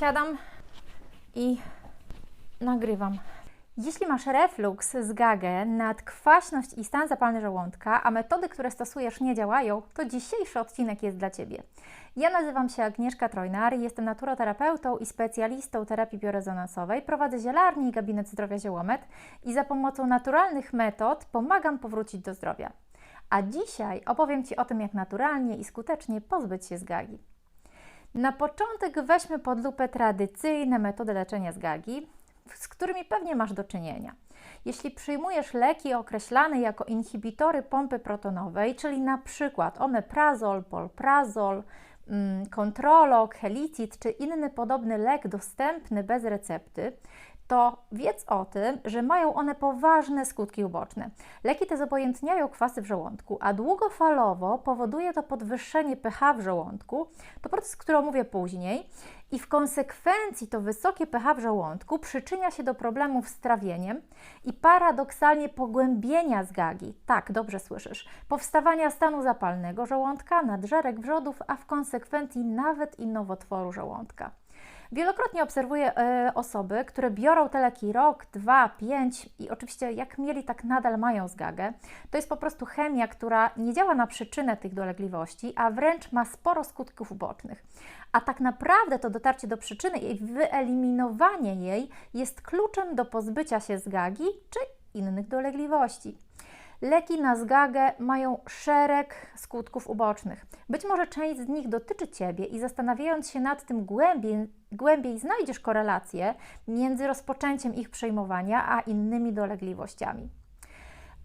siadam i nagrywam. Jeśli masz refluks, zgagę, nadkwaśność i stan zapalny żołądka, a metody, które stosujesz nie działają, to dzisiejszy odcinek jest dla Ciebie. Ja nazywam się Agnieszka Trojnar, jestem naturoterapeutą i specjalistą terapii biorezonansowej, prowadzę zielarnię i gabinet zdrowia Ziołomet i za pomocą naturalnych metod pomagam powrócić do zdrowia. A dzisiaj opowiem Ci o tym, jak naturalnie i skutecznie pozbyć się zgagi. Na początek weźmy pod lupę tradycyjne metody leczenia zgagi, z którymi pewnie masz do czynienia. Jeśli przyjmujesz leki określane jako inhibitory pompy protonowej, czyli na przykład omeprazol, polprazol, kontrolog, helicid czy inny podobny lek dostępny bez recepty, to wiedz o tym, że mają one poważne skutki uboczne. Leki te zobojętniają kwasy w żołądku, a długofalowo powoduje to podwyższenie pH w żołądku. To proces, który omówię później. I w konsekwencji to wysokie pH w żołądku przyczynia się do problemów z trawieniem i paradoksalnie pogłębienia zgagi. Tak, dobrze słyszysz. Powstawania stanu zapalnego żołądka, nadżerek wrzodów, a w konsekwencji nawet i nowotworu żołądka. Wielokrotnie obserwuję e, osoby, które biorą te leki rok, dwa, pięć i oczywiście jak mieli, tak nadal mają zgagę. To jest po prostu chemia, która nie działa na przyczynę tych dolegliwości, a wręcz ma sporo skutków ubocznych. A tak naprawdę to dotarcie do przyczyny i wyeliminowanie jej jest kluczem do pozbycia się zgagi czy innych dolegliwości. Leki na zgagę mają szereg skutków ubocznych. Być może część z nich dotyczy Ciebie i zastanawiając się nad tym głębiej, głębiej znajdziesz korelację między rozpoczęciem ich przejmowania a innymi dolegliwościami.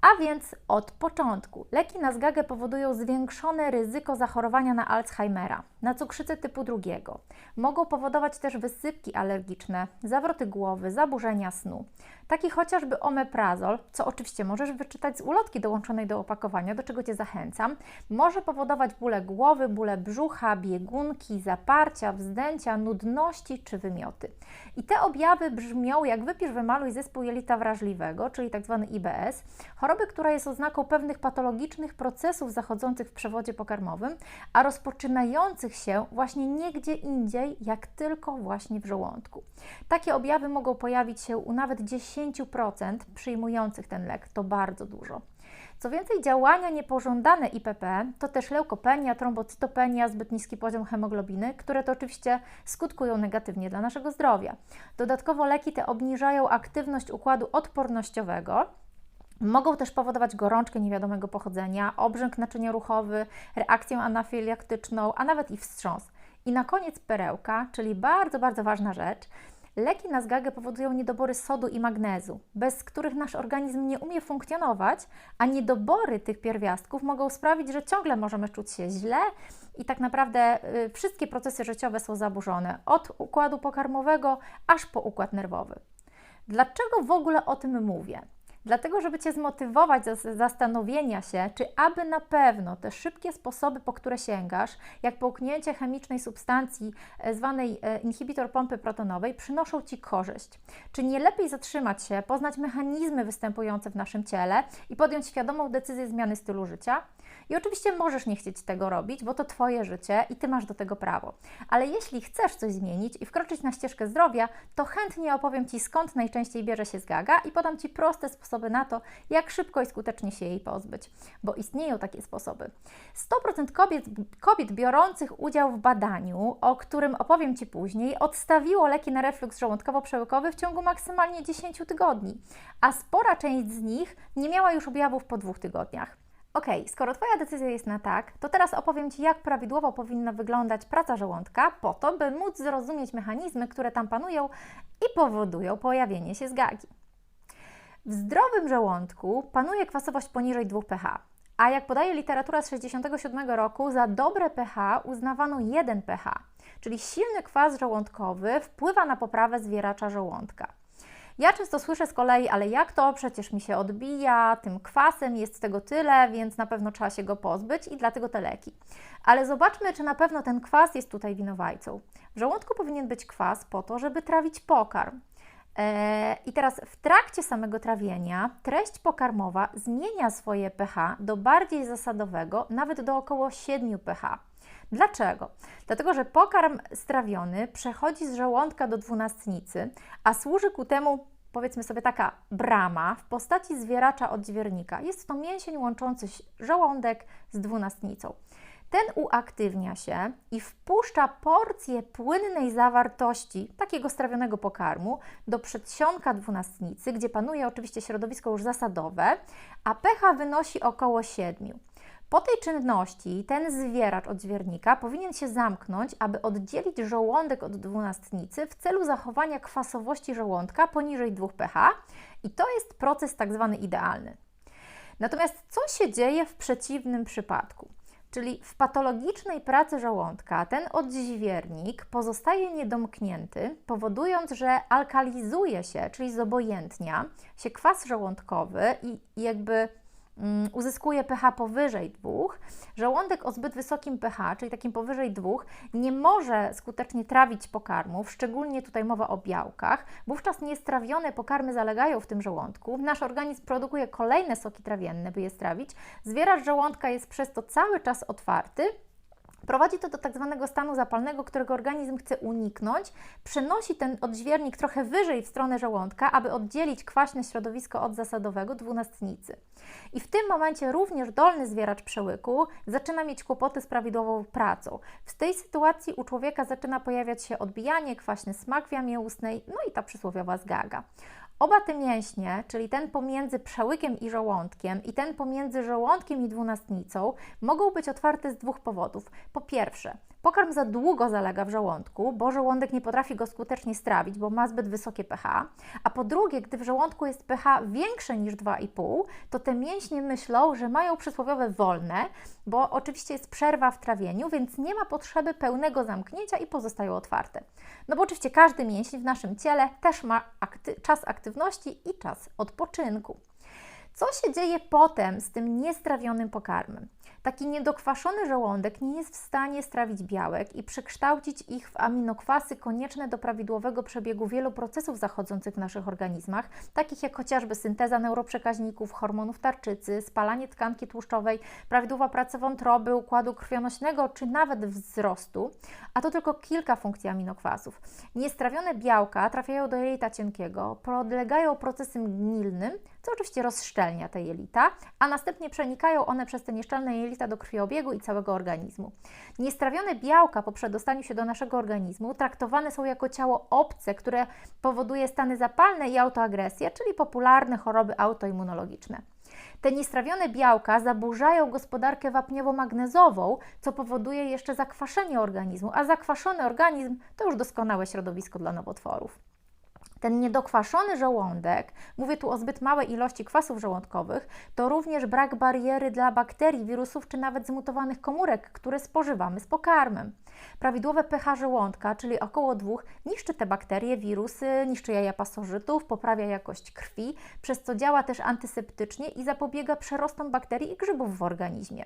A więc od początku. Leki na zgagę powodują zwiększone ryzyko zachorowania na Alzheimera, na cukrzycę typu drugiego. Mogą powodować też wysypki alergiczne, zawroty głowy, zaburzenia snu. Taki chociażby omeprazol, co oczywiście możesz wyczytać z ulotki dołączonej do opakowania, do czego Cię zachęcam, może powodować bóle głowy, bóle brzucha, biegunki, zaparcia, wzdęcia, nudności czy wymioty. I te objawy brzmią jak wypisz, wymaluj zespół jelita wrażliwego, czyli tzw. Tak IBS, choroby, która jest oznaką pewnych patologicznych procesów zachodzących w przewodzie pokarmowym, a rozpoczynających się właśnie nie gdzie indziej, jak tylko właśnie w żołądku. Takie objawy mogą pojawić się u nawet 10% przyjmujących ten lek. To bardzo dużo. Co więcej, działania niepożądane IPP to też leukopenia, trombocytopenia, zbyt niski poziom hemoglobiny, które to oczywiście skutkują negatywnie dla naszego zdrowia. Dodatkowo leki te obniżają aktywność układu odpornościowego, Mogą też powodować gorączkę niewiadomego pochodzenia, obrzęk naczynioruchowy, reakcję anafiliaktyczną, a nawet i wstrząs. I na koniec perełka, czyli bardzo, bardzo ważna rzecz. Leki na zgagę powodują niedobory sodu i magnezu, bez których nasz organizm nie umie funkcjonować, a niedobory tych pierwiastków mogą sprawić, że ciągle możemy czuć się źle i tak naprawdę y, wszystkie procesy życiowe są zaburzone, od układu pokarmowego aż po układ nerwowy. Dlaczego w ogóle o tym mówię? Dlatego, żeby Cię zmotywować do zastanowienia się, czy aby na pewno te szybkie sposoby, po które sięgasz, jak połknięcie chemicznej substancji e, zwanej e, inhibitor pompy protonowej, przynoszą Ci korzyść. Czy nie lepiej zatrzymać się, poznać mechanizmy występujące w naszym ciele i podjąć świadomą decyzję zmiany stylu życia? I oczywiście możesz nie chcieć tego robić, bo to Twoje życie i Ty masz do tego prawo. Ale jeśli chcesz coś zmienić i wkroczyć na ścieżkę zdrowia, to chętnie opowiem Ci, skąd najczęściej bierze się zgaga i podam Ci proste sposoby na to, jak szybko i skutecznie się jej pozbyć, bo istnieją takie sposoby. 100% kobiet, kobiet biorących udział w badaniu, o którym opowiem Ci później, odstawiło leki na refluks żołądkowo-przełykowy w ciągu maksymalnie 10 tygodni, a spora część z nich nie miała już objawów po dwóch tygodniach. Ok, skoro Twoja decyzja jest na tak, to teraz opowiem Ci, jak prawidłowo powinna wyglądać praca żołądka, po to, by móc zrozumieć mechanizmy, które tam panują i powodują pojawienie się zgagi. W zdrowym żołądku panuje kwasowość poniżej 2 pH, a jak podaje literatura z 1967 roku, za dobre pH uznawano 1 pH, czyli silny kwas żołądkowy wpływa na poprawę zwieracza żołądka. Ja często słyszę z kolei, ale jak to? Przecież mi się odbija tym kwasem, jest tego tyle, więc na pewno trzeba się go pozbyć i dlatego te leki. Ale zobaczmy, czy na pewno ten kwas jest tutaj winowajcą. W żołądku powinien być kwas po to, żeby trawić pokarm. E, I teraz w trakcie samego trawienia treść pokarmowa zmienia swoje pH do bardziej zasadowego, nawet do około 7 pH. Dlaczego? Dlatego, że pokarm strawiony przechodzi z żołądka do dwunastnicy, a służy ku temu powiedzmy sobie taka brama w postaci zwieracza odźwiernika. Jest to mięsień łączący żołądek z dwunastnicą. Ten uaktywnia się i wpuszcza porcję płynnej zawartości takiego strawionego pokarmu do przedsionka dwunastnicy, gdzie panuje oczywiście środowisko już zasadowe, a pH wynosi około 7. Po tej czynności ten zwieracz odźwiernika powinien się zamknąć, aby oddzielić żołądek od dwunastnicy w celu zachowania kwasowości żołądka poniżej 2 pH i to jest proces tak zwany idealny. Natomiast co się dzieje w przeciwnym przypadku? Czyli w patologicznej pracy żołądka ten odźwiernik pozostaje niedomknięty, powodując, że alkalizuje się, czyli zobojętnia się kwas żołądkowy i jakby uzyskuje pH powyżej 2, żołądek o zbyt wysokim pH, czyli takim powyżej 2, nie może skutecznie trawić pokarmów, szczególnie tutaj mowa o białkach. Wówczas niestrawione pokarmy zalegają w tym żołądku. Nasz organizm produkuje kolejne soki trawienne, by je strawić. Zwieracz żołądka jest przez to cały czas otwarty Prowadzi to do tak zwanego stanu zapalnego, którego organizm chce uniknąć, przenosi ten odźwiernik trochę wyżej w stronę żołądka, aby oddzielić kwaśne środowisko od zasadowego dwunastnicy. I w tym momencie również dolny zwieracz przełyku zaczyna mieć kłopoty z prawidłową pracą. W tej sytuacji u człowieka zaczyna pojawiać się odbijanie, kwaśny smak w jamie ustnej, no i ta przysłowiowa zgaga. Oba te mięśnie, czyli ten pomiędzy przełykiem i żołądkiem i ten pomiędzy żołądkiem i dwunastnicą, mogą być otwarte z dwóch powodów. Po pierwsze, Pokarm za długo zalega w żołądku, bo żołądek nie potrafi go skutecznie strawić, bo ma zbyt wysokie pH. A po drugie, gdy w żołądku jest pH większe niż 2,5, to te mięśnie myślą, że mają przysłowiowe wolne, bo oczywiście jest przerwa w trawieniu, więc nie ma potrzeby pełnego zamknięcia i pozostają otwarte. No bo oczywiście każdy mięsień w naszym ciele też ma akty czas aktywności i czas odpoczynku. Co się dzieje potem z tym niestrawionym pokarmem? Taki niedokwaszony żołądek nie jest w stanie strawić białek i przekształcić ich w aminokwasy konieczne do prawidłowego przebiegu wielu procesów zachodzących w naszych organizmach, takich jak chociażby synteza neuroprzekaźników, hormonów tarczycy, spalanie tkanki tłuszczowej, prawidłowa praca wątroby, układu krwionośnego czy nawet wzrostu, a to tylko kilka funkcji aminokwasów. Niestrawione białka trafiają do jelita cienkiego, podlegają procesem gnilnym, co oczywiście rozszczelnia te jelita, a następnie przenikają one przez te nieszczelne jelita do krwiobiegu i całego organizmu. Niestrawione białka po przedostaniu się do naszego organizmu traktowane są jako ciało obce, które powoduje stany zapalne i autoagresję, czyli popularne choroby autoimmunologiczne. Te niestrawione białka zaburzają gospodarkę wapniowo-magnezową, co powoduje jeszcze zakwaszenie organizmu, a zakwaszony organizm to już doskonałe środowisko dla nowotworów. Ten niedokwaszony żołądek, mówię tu o zbyt małej ilości kwasów żołądkowych, to również brak bariery dla bakterii, wirusów czy nawet zmutowanych komórek, które spożywamy z pokarmem. Prawidłowe pH żołądka, czyli około 2, niszczy te bakterie, wirusy, niszczy jaja pasożytów, poprawia jakość krwi, przez co działa też antyseptycznie i zapobiega przerostom bakterii i grzybów w organizmie.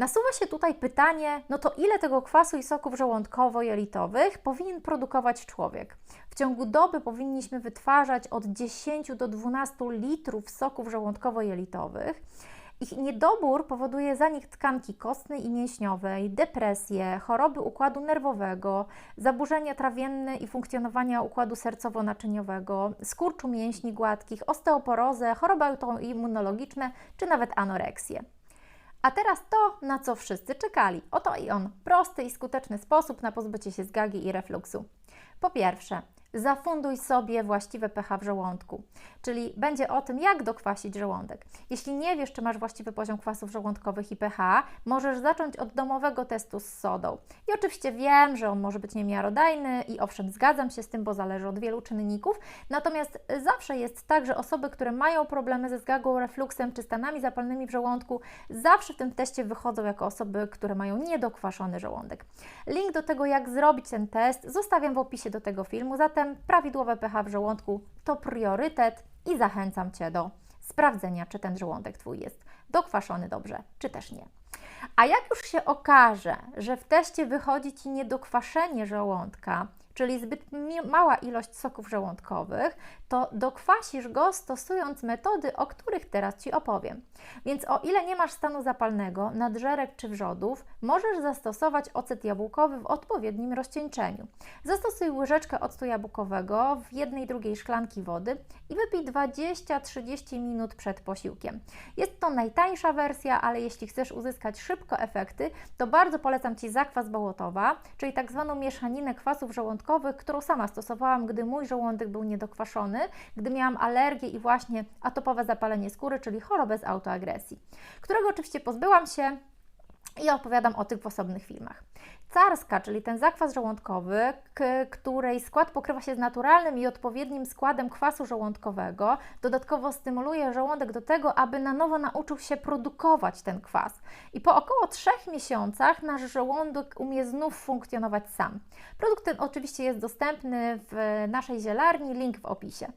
Nasuwa się tutaj pytanie, no to ile tego kwasu i soków żołądkowo-jelitowych powinien produkować człowiek? W ciągu doby powinniśmy wytwarzać od 10 do 12 litrów soków żołądkowo-jelitowych. Ich niedobór powoduje zanik tkanki kostnej i mięśniowej, depresję, choroby układu nerwowego, zaburzenia trawienne i funkcjonowania układu sercowo-naczyniowego, skurczu mięśni gładkich, osteoporozę, choroby autoimmunologiczne czy nawet anoreksję. A teraz to, na co wszyscy czekali. Oto i on. Prosty i skuteczny sposób na pozbycie się zgagi i refluksu. Po pierwsze, zafunduj sobie właściwe pH w żołądku, czyli będzie o tym, jak dokwasić żołądek. Jeśli nie wiesz, czy masz właściwy poziom kwasów żołądkowych i pH, możesz zacząć od domowego testu z sodą. I oczywiście wiem, że on może być niemiarodajny i owszem, zgadzam się z tym, bo zależy od wielu czynników, natomiast zawsze jest tak, że osoby, które mają problemy ze zgagą, refluksem czy stanami zapalnymi w żołądku, zawsze w tym teście wychodzą jako osoby, które mają niedokwaszony żołądek. Link do tego, jak zrobić ten test, zostawiam w opisie do tego filmu, zatem Zatem prawidłowe pH w żołądku to priorytet i zachęcam Cię do sprawdzenia, czy ten żołądek Twój jest dokwaszony dobrze, czy też nie. A jak już się okaże, że w teście wychodzi Ci niedokwaszenie żołądka, czyli zbyt mała ilość soków żołądkowych, to dokwasisz go stosując metody, o których teraz Ci opowiem. Więc o ile nie masz stanu zapalnego, nadżerek czy wrzodów, możesz zastosować ocet jabłkowy w odpowiednim rozcieńczeniu. Zastosuj łyżeczkę octu jabłkowego w jednej drugiej szklanki wody i wypij 20-30 minut przed posiłkiem. Jest to najtańsza wersja, ale jeśli chcesz uzyskać szybko efekty, to bardzo polecam Ci zakwas bałotowa, czyli tak zwaną mieszaninę kwasów żołądkowych, którą sama stosowałam, gdy mój żołądek był niedokwaszony, gdy miałam alergię i właśnie atopowe zapalenie skóry, czyli chorobę z autoagresji, którego oczywiście pozbyłam się i opowiadam o tych w osobnych filmach. Carska, czyli ten zakwas żołądkowy, której skład pokrywa się z naturalnym i odpowiednim składem kwasu żołądkowego, dodatkowo stymuluje żołądek do tego, aby na nowo nauczył się produkować ten kwas. I po około 3 miesiącach nasz żołądek umie znów funkcjonować sam. Produkt ten oczywiście jest dostępny w naszej zielarni, link w opisie.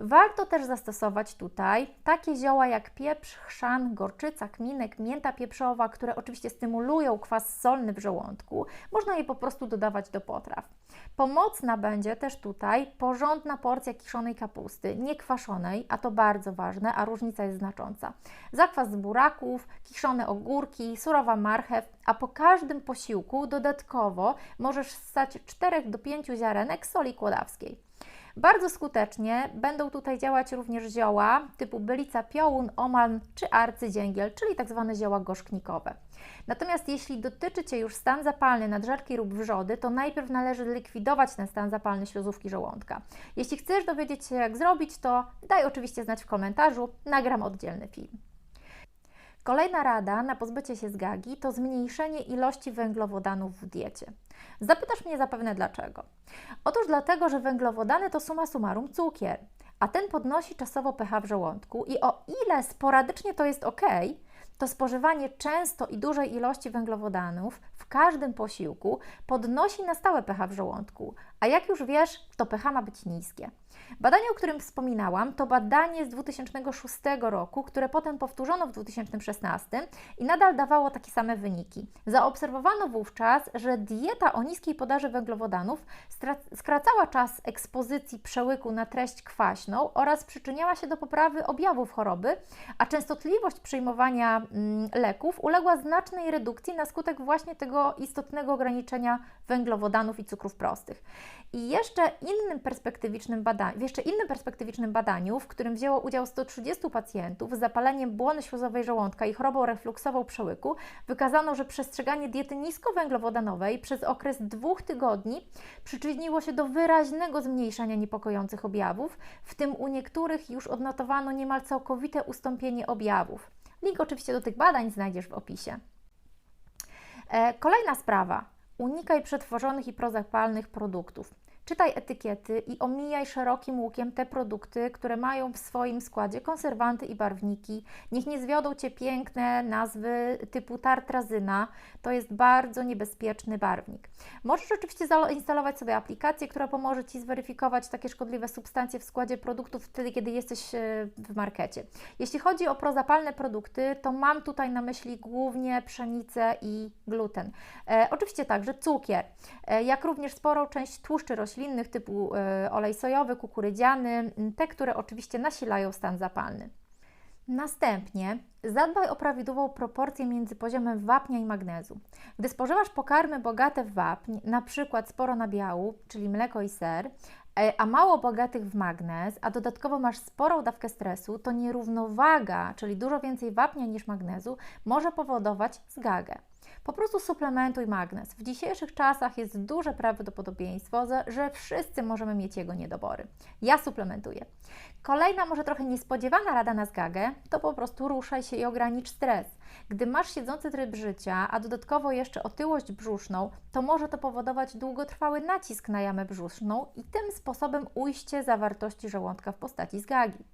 Warto też zastosować tutaj takie zioła jak pieprz, chrzan, gorczyca, kminek, mięta pieprzowa, które oczywiście stymulują kwas solny w żołądku. Można je po prostu dodawać do potraw. Pomocna będzie też tutaj porządna porcja kiszonej kapusty, niekwaszonej, a to bardzo ważne, a różnica jest znacząca. Zakwas z buraków, kiszone ogórki, surowa marchew, a po każdym posiłku dodatkowo możesz ssać 4 do 5 ziarenek soli kłodawskiej. Bardzo skutecznie będą tutaj działać również zioła typu bylica piołun, oman czy arcydzięgiel, czyli tak zwane zioła gorzknikowe. Natomiast jeśli dotyczy Cię już stan zapalny nadżerki lub wrzody, to najpierw należy likwidować ten stan zapalny śluzówki żołądka. Jeśli chcesz dowiedzieć się jak zrobić, to daj oczywiście znać w komentarzu, nagram oddzielny film. Kolejna rada na pozbycie się zgagi to zmniejszenie ilości węglowodanów w diecie. Zapytasz mnie zapewne dlaczego. Otóż dlatego, że węglowodany to suma summarum cukier, a ten podnosi czasowo pH w żołądku i o ile sporadycznie to jest ok, to spożywanie często i dużej ilości węglowodanów w każdym posiłku podnosi na stałe pH w żołądku, a jak już wiesz, to pH ma być niskie. Badanie, o którym wspominałam, to badanie z 2006 roku, które potem powtórzono w 2016 i nadal dawało takie same wyniki. Zaobserwowano wówczas, że dieta o niskiej podaży węglowodanów skracała czas ekspozycji przełyku na treść kwaśną oraz przyczyniała się do poprawy objawów choroby, a częstotliwość przyjmowania mm, leków uległa znacznej redukcji na skutek właśnie tego istotnego ograniczenia węglowodanów i cukrów prostych. I jeszcze innym perspektywicznym badaniu, w jeszcze innym perspektywicznym badaniu, w którym wzięło udział 130 pacjentów z zapaleniem błony śluzowej żołądka i chorobą refluksową przełyku, wykazano, że przestrzeganie diety niskowęglowodanowej przez okres dwóch tygodni przyczyniło się do wyraźnego zmniejszenia niepokojących objawów, w tym u niektórych już odnotowano niemal całkowite ustąpienie objawów. Link oczywiście do tych badań znajdziesz w opisie. E, kolejna sprawa Unikaj przetworzonych i prozapalnych produktów. Czytaj etykiety i omijaj szerokim łukiem te produkty, które mają w swoim składzie konserwanty i barwniki. Niech nie zwiodą Cię piękne nazwy typu tartrazyna. To jest bardzo niebezpieczny barwnik. Możesz oczywiście zainstalować sobie aplikację, która pomoże Ci zweryfikować takie szkodliwe substancje w składzie produktów wtedy, kiedy jesteś e, w markecie. Jeśli chodzi o prozapalne produkty, to mam tutaj na myśli głównie pszenicę i gluten. E, oczywiście także cukier, e, jak również sporą część tłuszczy roślinnych roślinnych typu e, olej sojowy, kukurydziany, te, które oczywiście nasilają stan zapalny. Następnie zadbaj o prawidłową proporcję między poziomem wapnia i magnezu. Gdy spożywasz pokarmy bogate w wapń, na przykład sporo nabiału, czyli mleko i ser, a mało bogatych w magnez, a dodatkowo masz sporą dawkę stresu, to nierównowaga, czyli dużo więcej wapnia niż magnezu, może powodować zgagę. Po prostu suplementuj magnez. W dzisiejszych czasach jest duże prawdopodobieństwo, że wszyscy możemy mieć jego niedobory. Ja suplementuję. Kolejna, może trochę niespodziewana rada na zgagę, to po prostu ruszaj się i ogranicz stres. Gdy masz siedzący tryb życia, a dodatkowo jeszcze otyłość brzuszną, to może to powodować długotrwały nacisk na jamę brzuszną i tym sposobem ujście zawartości żołądka w postaci zgagi.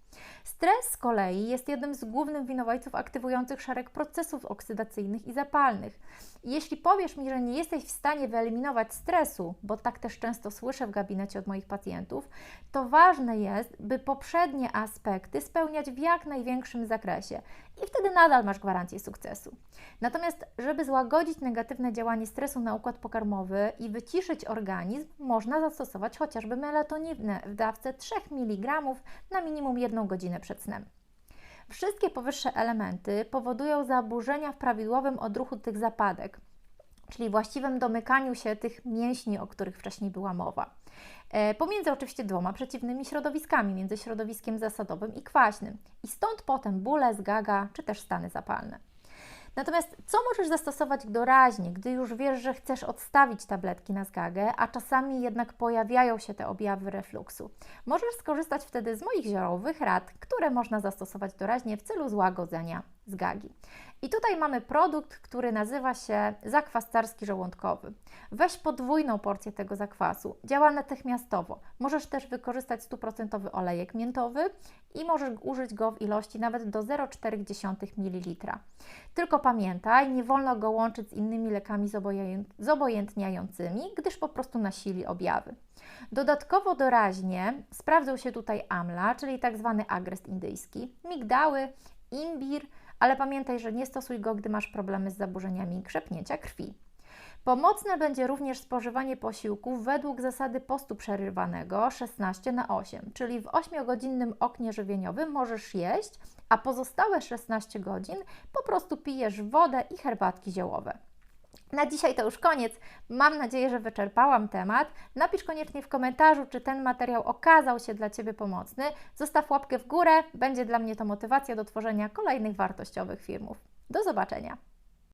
Stres z kolei jest jednym z głównych winowajców aktywujących szereg procesów oksydacyjnych i zapalnych. jeśli powiesz mi, że nie jesteś w stanie wyeliminować stresu, bo tak też często słyszę w gabinecie od moich pacjentów, to ważne jest, by poprzednie aspekty spełniać w jak największym zakresie. i wtedy nadal masz gwarancję sukcesu. Natomiast, żeby złagodzić negatywne działanie stresu na układ pokarmowy i wyciszyć organizm, można zastosować chociażby melatoninę w dawce 3 mg na minimum 1 godzinę przed snem. Wszystkie powyższe elementy powodują zaburzenia w prawidłowym odruchu tych zapadek, czyli właściwym domykaniu się tych mięśni, o których wcześniej była mowa. E, pomiędzy oczywiście dwoma przeciwnymi środowiskami, między środowiskiem zasadowym i kwaśnym. I stąd potem bóle, zgaga czy też stany zapalne. Natomiast co możesz zastosować doraźnie, gdy już wiesz, że chcesz odstawić tabletki na zgagę, a czasami jednak pojawiają się te objawy refluksu? Możesz skorzystać wtedy z moich ziołowych rad, które można zastosować doraźnie w celu złagodzenia zgagi. I tutaj mamy produkt, który nazywa się zakwas carski żołądkowy. Weź podwójną porcję tego zakwasu. Działa natychmiastowo. Możesz też wykorzystać 100% olejek miętowy i możesz użyć go w ilości nawet do 0,4 ml. Tylko pamiętaj, nie wolno go łączyć z innymi lekami zobojętniającymi, gdyż po prostu nasili objawy. Dodatkowo doraźnie sprawdzą się tutaj amla, czyli tak zwany agrest indyjski, migdały, imbir, ale pamiętaj, że nie stosuj go, gdy masz problemy z zaburzeniami krzepnięcia krwi. Pomocne będzie również spożywanie posiłków według zasady postu przerywanego 16 na 8, czyli w 8-godzinnym oknie żywieniowym możesz jeść, a pozostałe 16 godzin po prostu pijesz wodę i herbatki ziołowe. Na dzisiaj to już koniec. Mam nadzieję, że wyczerpałam temat. Napisz koniecznie w komentarzu, czy ten materiał okazał się dla Ciebie pomocny. Zostaw łapkę w górę, będzie dla mnie to motywacja do tworzenia kolejnych wartościowych filmów. Do zobaczenia.